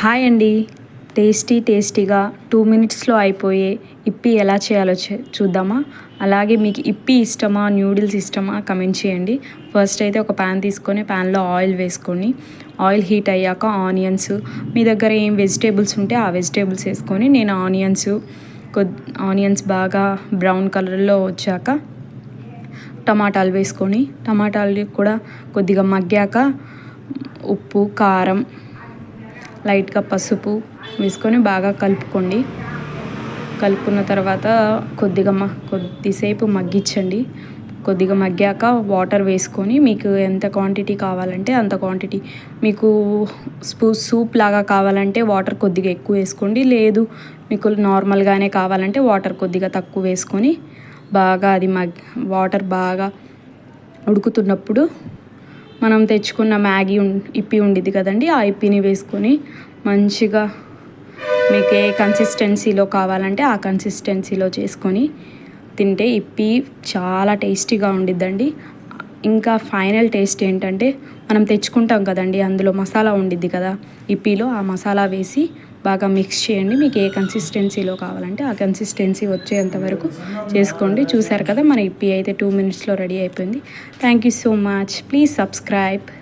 Hi అండి. Tasty టేస్టీగా two మినిట్స్లో అయిపోయే ఇప్పి ఎలా చేయాలో చూద్దామా? అలాగే మీకు ఇప్పి ఇష్టమా న్యూడిల్స్ ఇష్టమా కమెంట్ చేయండి. ఫస్ట్ అయితే ఒక ప్యాన్ తీసుకొని ప్యాన్లో ఆయిల్ వేసుకొని ఆయిల్ హీట్ అయ్యాక ఆనియన్స్ మీ దగ్గర ఏం వెజిటేబుల్స్ ఉంటే ఆ వెజిటేబుల్స్ వేసుకొని నేను ఆనియన్స్ కొద్ ఆనియన్స్ బాగా బ్రౌన్ కలర్లో వచ్చాక టమాటాలు వేసుకొని టమాటాలు కూడా కొద్దిగా మగ్గాక ఉప్పు కారం లైట్గా పసుపు వేసుకొని బాగా కలుపుకోండి. కలుపుకున్న తర్వాత కొద్దిగా మ కొద్దిసేపు మగ్గించండి. కొద్దిగా మగ్గాక వాటర్ వేసుకొని మీకు ఎంత క్వాంటిటీ కావాలంటే అంత క్వాంటిటీ. మీకు స్పూ సూప్ లాగా కావాలంటే వాటర్ కొద్దిగా ఎక్కువ వేసుకోండి. లేదు మీకు నార్మల్గానే కావాలంటే వాటర్ కొద్దిగా తక్కువ వేసుకొని బాగా అది మగ్ వాటర్ బాగా ఉడుకుతున్నప్పుడు మనం తెచ్చుకున్న మ్యాగీ ఉం- ఇప్పి ఉండిద్ది కదండి ఆ ఇప్పిని వేసుకొని మంచిగా మీకు ఏ కన్సిస్టెన్సీలో కావాలంటే ఆ కన్సిస్టెన్సీలో చేసుకొని తింటే ఇప్పి చాలా టేస్టీగా ఉండిద్దండి. ఇంకా ఫైనల్ టేస్ట్ ఏంటంటే మనం తెచ్చుకుంటాం కదండి అందులో మసాలా ఉండిద్ది కదా ఇప్పిలో ఆ మసాలా వేసి బాగా మిక్స్ చేయండి. మీకు ఏ కన్సిస్టెన్సీలో కావాలంటే ఆ కన్సిస్టెన్సీ వచ్చేంత వరకు చేసుకోండి. చూసారు కదా మన ఇప్పి అయితే టూ మినిట్స్లో రెడీ అయిపోయింది. Thank you so much please subscribe